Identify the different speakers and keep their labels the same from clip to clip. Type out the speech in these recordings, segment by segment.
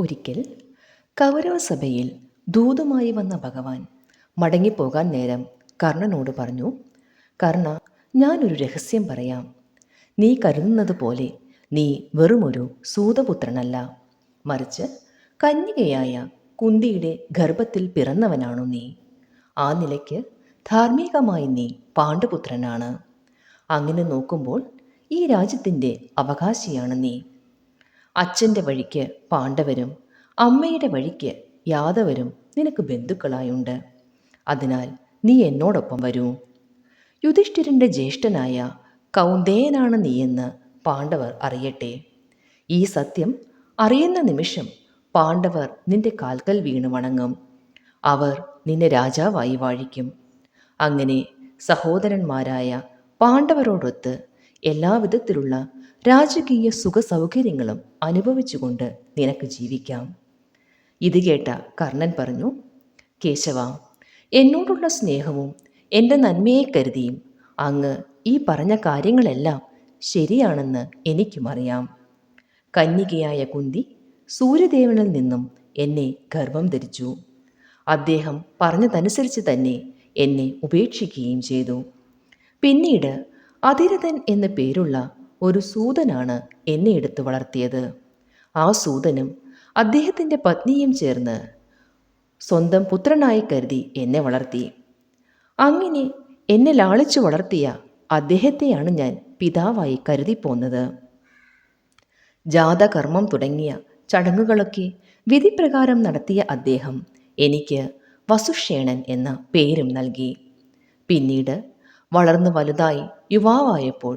Speaker 1: ഒരിക്കൽ കൗരവസഭയിൽ ദൂതുമായി വന്ന ഭഗവാൻ മടങ്ങിപ്പോകാൻ നേരം കർണനോട് പറഞ്ഞു കർണ ഞാനൊരു രഹസ്യം പറയാം. നീ കരുതുന്നത് പോലെ നീ വെറുമൊരു സൂതപുത്രനല്ല. മറിച്ച് കന്യകയായ കുന്തിയുടെ ഗർഭത്തിൽ പിറന്നവനാണു നീ. ആ നിലയ്ക്ക് ധാർമ്മികമായി നീ പാണ്ഡുപുത്രനാണ്. അങ്ങനെ നോക്കുമ്പോൾ ഈ രാജ്യത്തിന്റെ അവകാശിയാണ് നീ. അച്ഛന്റെ വഴിക്ക് പാണ്ഡവരും അമ്മയുടെ വഴിക്ക് യാദവരും നിനക്ക് ബന്ധുക്കളായുണ്ട്. അതിനാൽ നീ എന്നോടൊപ്പം വരൂ. യുധിഷ്ഠിരന്റെ ജ്യേഷ്ഠനായ കൗന്ദേയനാണ് നീയെന്ന് പാണ്ഡവർ അറിയട്ടെ. ഈ സത്യം അറിയുന്ന നിമിഷം പാണ്ഡവർ നിന്റെ കാൽക്കൽ വീണ് വണങ്ങും. അവർ നിന്നെ രാജാവായി വാഴിക്കും. അങ്ങനെ സഹോദരന്മാരായ പാണ്ഡവരോടൊത്ത് എല്ലാവിധത്തിലുള്ള രാജകീയ സുഖ സൗകര്യങ്ങളും അനുഭവിച്ചുകൊണ്ട് നിനക്ക് ജീവിക്കാം. ഇത് കേട്ട കർണൻ പറഞ്ഞു കേശവ എന്നോടുള്ള സ്നേഹവും എന്റെ നന്മയെ കരുതിയും അങ്ങ് ഈ പറഞ്ഞ കാര്യങ്ങളെല്ലാം ശരിയാണെന്ന് എനിക്കും അറിയാം. കന്യകയായ കുന്തി സൂര്യദേവനിൽ നിന്നും എന്നെ ഗർഭം ധരിച്ചു. അദ്ദേഹം പറഞ്ഞതനുസരിച്ച് തന്നെ എന്നെ ഉപേക്ഷിക്കുകയും ചെയ്തു. പിന്നീട് അതിരഥൻ എന്ന പേരുള്ള ഒരു സൂതനാണ് എന്നെ എടുത്തു വളർത്തിയത്. ആ സൂതനും അദ്ദേഹത്തിന്റെ പത്നിയും ചേർന്ന് സ്വന്തം പുത്രനായി കരുതി എന്നെ വളർത്തി. അങ്ങനെ എന്നെ ലാളിച്ചു വളർത്തിയ അദ്ദേഹത്തെയാണ് ഞാൻ പിതാവായി കരുതിപ്പോന്നത് ജാതകർമ്മം തുടങ്ങിയ ചടങ്ങുകളൊക്കെ വിധിപ്രകാരം നടത്തിയ അദ്ദേഹം എനിക്ക് വസുഷേണൻ എന്ന പേരും നൽകി. പിന്നീട് വളർന്നു വലുതായി യുവാവായപ്പോൾ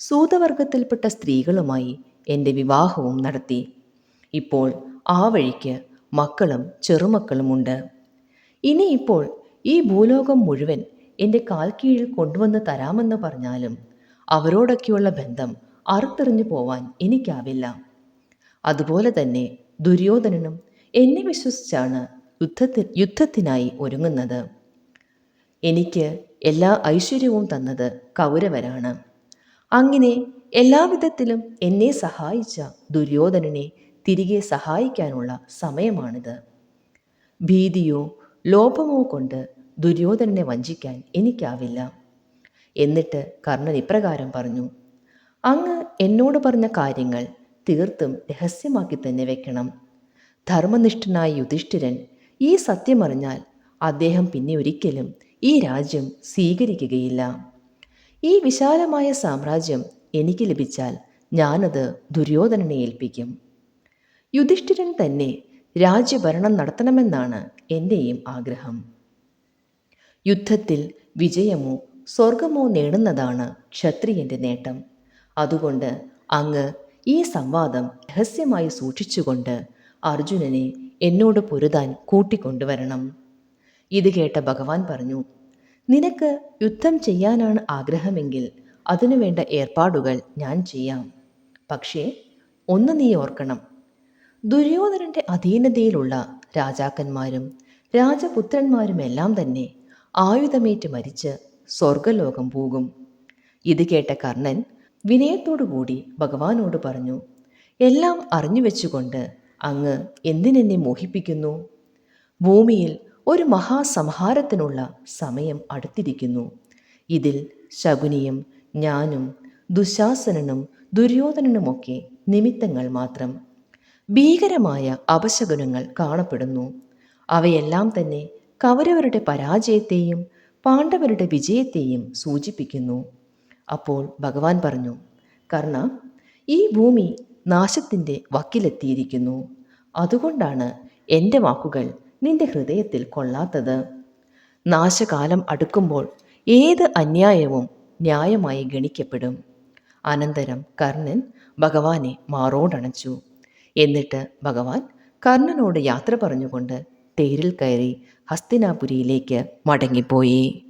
Speaker 1: സൂതവർഗത്തിൽപ്പെട്ട സ്ത്രീകളുമായി എന്റെ വിവാഹവും നടത്തി. ഇപ്പോൾ ആ വഴിക്ക് മക്കളും ചെറുമക്കളുമുണ്ട്. ഇനിയിപ്പോൾ ഈ ഭൂലോകം മുഴുവൻ എന്റെ കാൽ കീഴിൽ കൊണ്ടുവന്ന് തരാമെന്ന് പറഞ്ഞാലും അവരോടൊക്കെയുള്ള ബന്ധം അറുത്തെറിഞ്ഞു പോവാൻ എനിക്കാവില്ല. അതുപോലെ തന്നെ ദുര്യോധനനും എന്നെ വിശ്വസിച്ചാണ് യുദ്ധത്തി യുദ്ധത്തിനായി ഒരുങ്ങുന്നത്. എനിക്ക് എല്ലാ ഐശ്വര്യവും തന്നത് കൗരവരാണ്. അങ്ങനെ എല്ലാവിധത്തിലും എന്നെ സഹായിച്ച ദുര്യോധനനെ തിരികെ സഹായിക്കാനുള്ള സമയമാണിത്. ഭീതിയോ ലോപമോ കൊണ്ട് ദുര്യോധനനെ വഞ്ചിക്കാൻ എനിക്കാവില്ല. എന്നിട്ട് കർണൻ ഇപ്രകാരം പറഞ്ഞു അങ്ങ് എന്നോട് പറഞ്ഞ കാര്യങ്ങൾ തീർത്തും രഹസ്യമാക്കി തന്നെ വെക്കണം. ധർമ്മനിഷ്ഠനായ യുധിഷ്ഠിരൻ ഈ സത്യമറിഞ്ഞാൽ അദ്ദേഹം പിന്നെ ഒരിക്കലും ഈ രാജ്യം സ്വീകരിക്കുകയില്ല. ഈ വിശാലമായ സാമ്രാജ്യം എനിക്ക് ലഭിച്ചാൽ ഞാനത് ദുര്യോധനനെ ഏൽപ്പിക്കും. യുധിഷ്ഠിരൻ തന്നെ രാജ്യഭരണം നടത്തണമെന്നാണ് എന്റെയും ആഗ്രഹം. യുദ്ധത്തിൽ വിജയമോ സ്വർഗമോ നേടുന്നതാണ് ക്ഷത്രിയന്റെ നേട്ടം. അതുകൊണ്ട് അങ്ങ് ഈ സംവാദം രഹസ്യമായി സൂക്ഷിച്ചുകൊണ്ട് അർജുനനെ എന്നോട് പൊരുതാൻ കൂട്ടിക്കൊണ്ടുവരണം. ഇത് കേട്ട ഭഗവാൻ പറഞ്ഞു നിനക്ക് യുദ്ധം ചെയ്യാനാണ് ആഗ്രഹമെങ്കിൽ അതിനുവേണ്ട ഏർപ്പാടുകൾ ഞാൻ ചെയ്യാം. പക്ഷേ ഒന്ന് നീ ഓർക്കണം. ദുര്യോധനന്റെ അധീനതയിലുള്ള രാജാക്കന്മാരും രാജപുത്രന്മാരുമെല്ലാം തന്നെ ആയുധമേറ്റ് മരിച്ച് സ്വർഗലോകം പോകും. ഇത് കേട്ട കർണൻ വിനയത്തോടുകൂടി ഭഗവാനോട് പറഞ്ഞു എല്ലാം അറിഞ്ഞു വെച്ചുകൊണ്ട് അങ്ങ് എന്തിനെന്നെ മോഹിപ്പിക്കുന്നു? ഭൂമിയിൽ ഒരു മഹാസംഹാരത്തിനുള്ള സമയം അടുത്തിരിക്കുന്നു. ഇതിൽ ശകുനിയും ഞാനും ദുശാസനനും ദുര്യോധനനുമൊക്കെ നിമിത്തങ്ങൾ മാത്രം. ഭീകരമായ അപശകുനങ്ങൾ കാണപ്പെടുന്നു. അവയെല്ലാം തന്നെ കൗരവരുടെ പരാജയത്തെയും പാണ്ഡവരുടെ വിജയത്തെയും സൂചിപ്പിക്കുന്നു. അപ്പോൾ ഭഗവാൻ പറഞ്ഞു കർണ ഈ ഭൂമി നാശത്തിന്റെ വക്കിലെത്തിയിരിക്കുന്നു. അതുകൊണ്ടാണ് എന്റെ വാക്കുകൾ നിന്റെ ഹൃദയത്തിൽ കൊള്ളാത്തത്. നാശകാലം അടുക്കുമ്പോൾ ഏത് അന്യായവും ന്യായമായി ഗണിക്കപ്പെടും. അനന്തരം കർണൻ ഭഗവാനെ മാറോടണച്ചു. എന്നിട്ട് ഭഗവാൻ കർണനോട് യാത്ര പറഞ്ഞുകൊണ്ട് തേരിൽ കയറി ഹസ്തിനാപുരിയിലേക്ക് മടങ്ങിപ്പോയി.